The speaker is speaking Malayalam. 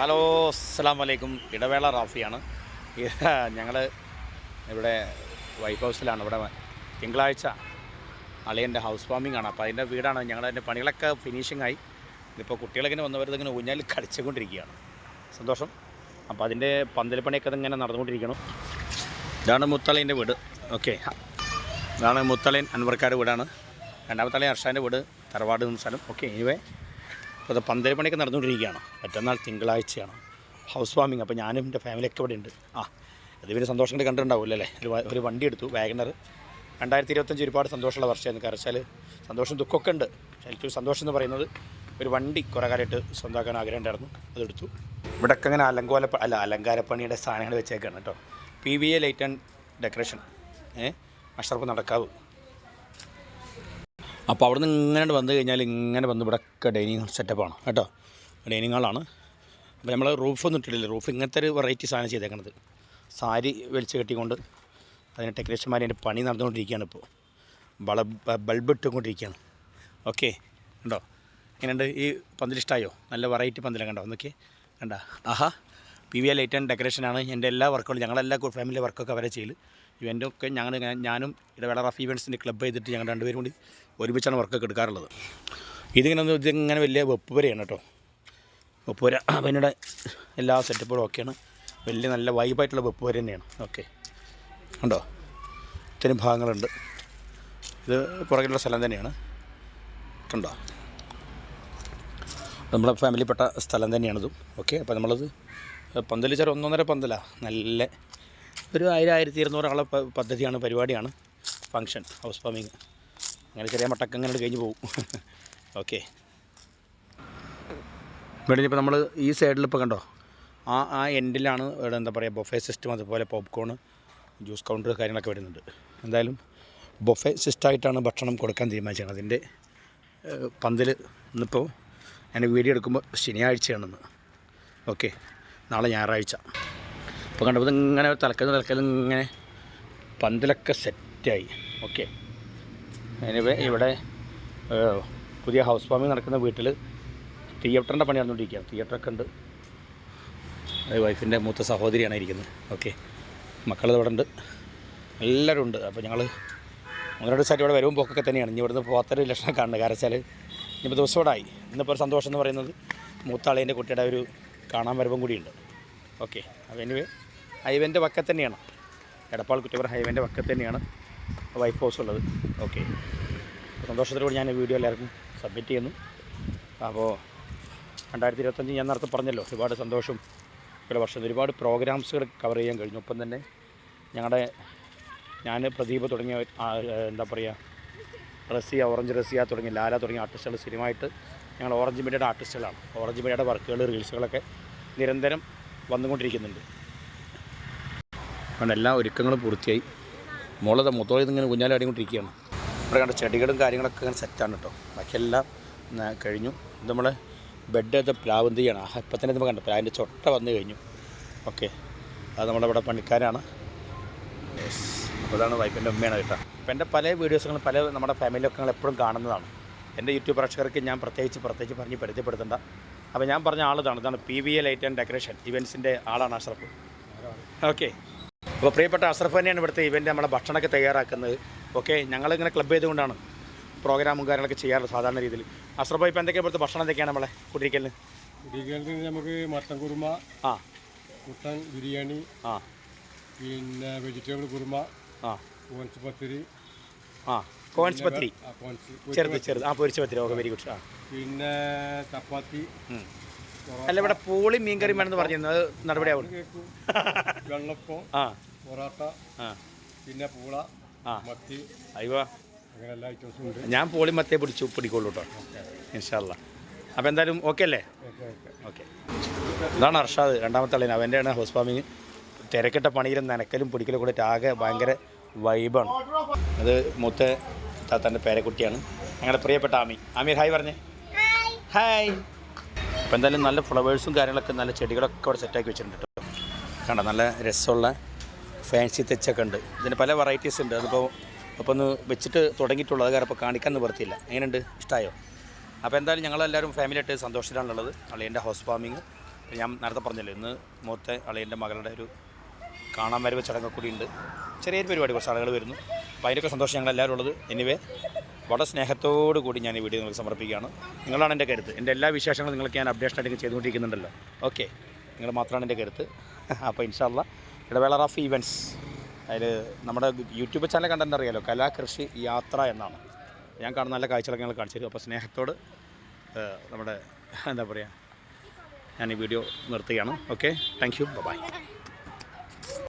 ഹലോ അസ്സാം വലൈക്കും ഇടവേള റാഫിയാണ്. ഞങ്ങൾ ഇവിടെ വൈറ്റ് ഹൗസിലാണ്. ഇവിടെ തിങ്കളാഴ്ച അളിയന്റെ ഹൗസ് വാമിംഗ് ആണ്. അപ്പോൾ അതിന്റെ വീടാണ്. ഞങ്ങൾ അതിന്റെ പണികളൊക്കെ ഫിനിഷിംഗ് ആയി. ഇതിപ്പോൾ കുട്ടികളിങ്ങനെ വന്നവരത് ഇങ്ങനെ ഊഞ്ഞാൽ കളിച്ചുകൊണ്ടിരിക്കുകയാണ് സന്തോഷം. അപ്പോൾ അതിന്റെ പന്തലിപ്പണിയൊക്കെ അത് ഇങ്ങനെ നടന്നുകൊണ്ടിരിക്കണം ഇതാണ് മുത്തളീന്റെ വീട്. ഓക്കെ. ഇതാണ് മുത്തളീൻ അൻവർക്കാരുടെ വീടാണ്. രണ്ടാമത്തളീൻ അർഷാന്റെ വീട്. തറവാട് സ്ഥലം. ഓക്കെ എനിവേ അപ്പോൾ അത് പന്തൽ പണിയൊക്കെ നടന്നുകൊണ്ടിരിക്കുകയാണ്. മറ്റന്നാൾ തിങ്കളാഴ്ചയാണ്. ഹൗസ് വാമിങ് അപ്പോൾ ഞാനും എന്റെ ഫാമിലിയൊക്കെ ഇവിടെ ഉണ്ട്. ആ അത് പിന്നെ സന്തോഷം കൊണ്ട് കണ്ടിട്ടുണ്ടാവില്ല അല്ലേ? ഒരു ഒരു വണ്ടി എടുത്തു വാഗണർ രണ്ടായിരത്തി ഇരുപത്തഞ്ച് ഒരുപാട് സന്തോഷമുള്ള വർഷമായിരുന്നു. കാരണം വെച്ചാൽ സന്തോഷം ദുഃഖമൊക്കെ ഉണ്ട്. എനിക്ക് സന്തോഷം എന്ന് പറയുന്നത് ഒരു വണ്ടി കുറേ കാലമായിട്ട് സ്വന്തമാക്കാൻ ആഗ്രഹം ഉണ്ടായിരുന്നു. അതെടുത്തു ഇവിടെയൊക്കെ അങ്ങനെ അലങ്കോല അല്ല അലങ്കാരപ്പണിയുടെ സാധനങ്ങൾ വെച്ചേക്കാണ് കേട്ടോ. P V A light and decoration ഏ? അഷറഫ് നടക്കാവ്. അപ്പോൾ അവിടെ നിന്ന് ഇങ്ങനെ വന്നു കഴിഞ്ഞാൽ ഇങ്ങനെ വന്ന് ഇവിടെയൊക്കെ ഡൈനിങ് സെറ്റപ്പാണ് കേട്ടോ. ഡൈനിങ് ഹാളാണ് അപ്പോൾ നമ്മൾ റൂഫൊന്നും ഇട്ടിട്ടില്ല. റൂഫ് ഇങ്ങനത്തെ ഒരു വെറൈറ്റി സാധനം ചെയ്തേക്കണത്. സാരി വലിച്ചു കെട്ടിക്കൊണ്ട് അതിന് ടെക്നീഷ്യന്മാർ അതിന്റെ പണി നടന്നുകൊണ്ടിരിക്കുകയാണ് ഇപ്പോൾ ബൾബ് ബൾബ് ഇട്ടുകൊണ്ടിരിക്കുകയാണ്. ഓക്കെ കണ്ടോ? എങ്ങനെയുണ്ട്? ഈ പന്തൽ ഇഷ്ടമായോ നല്ല വെറൈറ്റി പന്തലാണ് കണ്ടോ? ഒന്നൊക്കെ കണ്ട? ആഹാ. P V A light and ഡെക്കറേഷനാണ് എന്റെ എല്ലാ വർക്കുകളും ഞങ്ങളെല്ലാ ഫാമിലി വർക്കൊക്കെ അവരെ ചെയ്യൽ ഇവന്റൊക്കെ ഞങ്ങൾ ഞാനും ഇടവേള റഫ് ഇവൻസിന്റെ ക്ലബ്ബ് ചെയ്തിട്ട് ഞങ്ങൾ രണ്ടുപേരും കൂടി ഒരുമിച്ചാണ് വർക്കൊക്കെ എടുക്കാറുള്ളത്. ഇതിങ്ങനെ ഒന്ന് ഇതിങ്ങനെ വലിയ വെപ്പുപരയാണ് കേട്ടോ. വെപ്പുര അവനുടെ എല്ലാ സെറ്റപ്പുകളും ഒക്കെയാണ് വലിയ നല്ല വൈബായിട്ടുള്ള വെപ്പുപര തന്നെയാണ്. ഓക്കെ ഉണ്ടോ? ഇത്തരം ഭാഗങ്ങളുണ്ട്. ഇത് പുറകിലുള്ള സ്ഥലം തന്നെയാണ്. കണ്ടോ? നമ്മുടെ ഫാമിലിപ്പെട്ട സ്ഥലം തന്നെയാണിതും. ഓക്കെ അപ്പോൾ നമ്മളത് പന്തൽ ചെറു ഒന്നൊന്നര പന്തലാണ് നല്ല ഒരു ആയിരം ആയിരത്തി ഇരുന്നൂറ് ആളെ പ- പദ്ധതിയാണ് പരിപാടിയാണ്. ഫങ്ഷൻ ഹൗസ് ഫാമിങ് അങ്ങനെ ചെറിയ മട്ടക്കം അങ്ങനെ കഴിഞ്ഞ് പോകും ഓക്കെ ഇവിടെ ഇപ്പോൾ നമ്മൾ ഈ സൈഡിൽ ഇപ്പോൾ കണ്ടോ? ആ ആ എൻഡിലാണ് ഇവിടെ എന്താ പറയുക ബൊഫേ സിസ്റ്റം അതുപോലെ പോപ്കോൺ ജ്യൂസ് കൗണ്ടർ കാര്യങ്ങളൊക്കെ വരുന്നുണ്ട്. എന്തായാലും ബൊഫേ സിസ്റ്റമായിട്ടാണ് ഭക്ഷണം കൊടുക്കാൻ തീരുമാനിച്ചത്. അതിന്റെ പന്തൽ ഇന്നിപ്പോൾ ഞാൻ വീഡിയോ എടുക്കുമ്പോൾ ശനിയാഴ്ചയാണെന്ന്. ഓക്കെ നാളെ ഞായറാഴ്ച. അപ്പോൾ കണ്ടപ്പോൾ ഇങ്ങനെ തലക്കൽ തലക്കൽ ഇങ്ങനെ പന്തലൊക്കെ സെറ്റായി ഓക്കെ എനിവേ ഇവിടെ പുതിയ ഹൗസ് വാമിങ് നടക്കുന്ന വീട്ടിൽ തിയേറ്ററിന്റെ പണി നടന്നുകൊണ്ടിരിക്കുകയാണ് തിയേറ്ററൊക്കെ ഉണ്ട്. അത് വൈഫിന്റെ മൂത്ത സഹോദരിയാണ് ഇരിക്കുന്നത്. ഓക്കെ മക്കൾ ഇവിടെ ഉണ്ട് എല്ലാവരും ഉണ്ട്. അപ്പോൾ ഞങ്ങൾ ഒന്ന് രണ്ട് ഇവിടെ വരുമ്പോൾ പോക്കൊക്കെ തന്നെയാണ്. ഇനി ഇവിടുന്ന് പോകാത്തൊരു ലക്ഷണം കാണുന്നത് കാരണം വെച്ചാൽ ഇനിയിപ്പോൾ ദിവസം ഇവിടെ ആയി. ഇന്നിപ്പോൾ ഒരു സന്തോഷം എന്ന് പറയുന്നത് മൂത്താളേന്റെ കുട്ടിയുടെ ഒരു കാണാൻ വരവും കൂടിയുണ്ട്. ഓക്കെ എനിവേ ഹൈവേന്റെ വക്ക തന്നെയാണ്. എടപ്പാൾ കുറ്റപ്പുറം ഹൈവേന്റെ വക്ക തന്നെയാണ് വൈഫ് ഹൗസ് ഉള്ളത്. ഓക്കെ സന്തോഷത്തോടുകൂടി ഞാൻ വീഡിയോ എല്ലാവർക്കും സബ്മിറ്റ് ചെയ്യുന്നു. അപ്പോൾ രണ്ടായിരത്തി ഇരുപത്തഞ്ച് ഞാൻ നേരത്തെ പറഞ്ഞല്ലോ ഒരുപാട് സന്തോഷം. ഇവിടെ വർഷം ഒരുപാട് പ്രോഗ്രാംസുകൾ കവർ ചെയ്യാൻ കഴിഞ്ഞു. ഒപ്പം തന്നെ ഞങ്ങളുടെ ഞാൻ പ്രദീപ് തുടങ്ങിയ എന്താ പറയുക റസിയ ഓറഞ്ച് റസിയ തുടങ്ങിയ ലാല തുടങ്ങിയ ആർട്ടിസ്റ്റുകൾ സ്ഥിരമായിട്ട് ഞങ്ങൾ ഓറഞ്ച് മീഡിയയുടെ ആർട്ടിസ്റ്റുകളാണ് ഓറഞ്ച് മീഡിയയുടെ വർക്കുകൾ റീൽസുകളൊക്കെ നിരന്തരം വന്നുകൊണ്ടിരിക്കുന്നുണ്ട്. അതുകൊണ്ട് എല്ലാ ഒരുക്കങ്ങളും പൂർത്തിയായി. മോളത് മുത്തോളിൽ ഇങ്ങനെ കുഞ്ഞാലാടിക്കൊണ്ടിരിക്കുകയാണ് ഇവിടെ കണ്ട ചെടികളും കാര്യങ്ങളൊക്കെ ഇങ്ങനെ സെറ്റാണ് കേട്ടോ ബാക്കിയെല്ലാം കഴിഞ്ഞു. ഇത് നമ്മളെ ബെഡ് അത് ചെയ്യണം? ആ ഇപ്പം തന്നെ നമ്മൾ കണ്ടു. പ്ലാവിന്റെ ചൊട്ട വന്നു കഴിഞ്ഞു. ഓക്കെ അത് നമ്മുടെ ഇവിടെ പണിക്കാരാണ്. അതാണ് വൈഫിന്റെ ഉമ്മയാണ് കേട്ടോ. അപ്പം എന്റെ പല വീഡിയോസുകളും പല നമ്മുടെ ഫാമിലിയൊക്കെ നിങ്ങൾ എപ്പോഴും കാണുന്നതാണ്. എന്റെ യൂട്യൂബ് പ്രേക്ഷകർക്ക് ഞാൻ പ്രത്യേകിച്ച് പ്രത്യേകിച്ച് പറഞ്ഞ് പരിചയപ്പെടുത്തണ്ട. അപ്പോൾ ഞാൻ പറഞ്ഞ ആളിതാണ് ഇതാണ്. P V A light and decoration ഇവൻസിന്റെ ആളാണ് അഷ്റഫ്. ഓക്കെ അപ്പോൾ പ്രിയപ്പെട്ട അഷ്റഫ് തന്നെയാണ് ഇവിടുത്തെ ഇവന്റ് നമ്മളെ ഭക്ഷണമൊക്കെ തയ്യാറാക്കുന്നത്. ഓക്കെ ഞങ്ങളിങ്ങനെ ക്ലബ് ചെയ്തുകൊണ്ടാണ് പ്രോഗ്രാമും കാര്യങ്ങളൊക്കെ ചെയ്യാറ് സാധാരണ രീതിയിൽ. അഷ്റഫ് ഇപ്പോൾ എന്തൊക്കെയാണ് ഇവിടുത്തെ ഭക്ഷണം എന്തൊക്കെയാണ് നമ്മളെ കുടിക്കലിന് കുടികൾക്ക് നമുക്ക് മട്ടൻ കുറുമ ആ. മുട്ടൻ ബിരിയാണി ആ. പിന്നെ വെജിറ്റബിൾ കുറുമ ആ. കോൺസ് പത്തിരി. ആ. കോൺസ് പത്തിരി. ചെറുത് ചെറുത്. ആ പൊരിച്ച പത്തിരി. ഓക്കെ വെരി ഗുഡ് ആ. പിന്നെ ചപ്പാത്തി. അല്ല ഇവിടെ പൂളി മീൻകറി വേണമെന്ന് പറഞ്ഞു നടപടിയാവും കേക്കും വെള്ളപ്പം ആ. പൊറോട്ട ആ. പിന്നെ പൂള ആ. മത്തി. അയ്യോ. അങ്ങനെ എല്ലാ ഐറ്റംസും ഉണ്ട്. ഞാൻ പോളി മത്തേ പിടിച്ചു പിടിക്കുള്ളൂ കേട്ടോ. ഇൻഷാല്ല അപ്പോൾ എന്തായാലും ഓക്കെ അല്ലേ? Okay okay. ഓക്കെ. ഇതാണ് അർഷാദ് രണ്ടാമത്തെ ആളിന്. അവന്റെയാണ് ഹൗസ് ഫാമിങ് തിരക്കിട്ട പണിയിലും നനക്കലും പിടിക്കലും കൂടെ ആകെ ഭയങ്കര വൈബാണ്. അത് മൂത്ത താത്താന്റെ പേരക്കുട്ടിയാണ്. ഞങ്ങളുടെ പ്രിയപ്പെട്ട ആമി. ആമീർ ഹായ് പറഞ്ഞേ. ഹായ്. അപ്പോൾ എന്തായാലും നല്ല ഫ്ലവേഴ്സും കാര്യങ്ങളൊക്കെ നല്ല ചെടികളൊക്കെ അവിടെ സെറ്റാക്കി വെച്ചിട്ടുണ്ട് കേട്ടോ കണ്ട നല്ല രസമുള്ള ഫാൻസി തെച്ചൊക്കെ ഉണ്ട്. ഇതിന് പല വെറൈറ്റീസ് ഉണ്ട്. അതിപ്പോൾ അപ്പോൾ ഒന്ന് വെച്ചിട്ട് തുടങ്ങിയിട്ടുള്ളത് കാരണം ഇപ്പോൾ കാണിക്കാൻ നിവർത്തിയില്ല എങ്ങനെയുണ്ട്? ഇഷ്ടമായോ അപ്പോൾ എന്തായാലും ഞങ്ങളെല്ലാവരും ഫാമിലിയായിട്ട് സന്തോഷത്തിലാണുള്ളത്. അളിയന്റെ ഹൗസ് ഫാമിങ് ഞാൻ നേരത്തെ പറഞ്ഞല്ലോ ഇന്ന് മൂത്ത അളിയന്റെ മകളുടെ ഒരു കാണാൻ വരവ് ചടങ്ങ് കൂടിയുണ്ട്. ചെറിയൊരു പരിപാടി കുറച്ച് ആളുകൾ വരുന്നു. അപ്പോൾ അതിന്റെയൊക്കെ സന്തോഷം ഞങ്ങളെല്ലാവരും ഉള്ളത് എനിവേ വളരെ സ്നേഹത്തോടു കൂടി ഞാൻ ഈ വീഡിയോ നിങ്ങൾക്ക് സമർപ്പിക്കുകയാണ്. നിങ്ങളാണ് എന്റെ കരുത്ത്. എന്റെ എല്ലാ വിശേഷങ്ങളും നിങ്ങൾക്ക് ഞാൻ അപ്ഡേഷൻ ആയിട്ട് ചെയ്തുകൊണ്ടിരിക്കുന്നുണ്ടല്ലോ. ഓക്കെ നിങ്ങൾ മാത്രമാണ് എന്റെ കരുത്ത്. അപ്പോൾ ഇൻഷാല്ല ഇടവേള റാഫ് ഈവൻസ് അതിൽ നമ്മുടെ യൂട്യൂബ് ചാനൽ കണ്ടന്റ് അറിയാലോ കലാകൃഷി യാത്ര എന്നാണ്. ഞാൻ കാണുന്ന നല്ല കാഴ്ചകളൊക്കെ ഞങ്ങൾ കാണിച്ചു അപ്പോൾ സ്നേഹത്തോട് നമ്മുടെ എന്താ പറയുക ഞാൻ ഈ വീഡിയോ നിർത്തുകയാണ്. Okay thank you by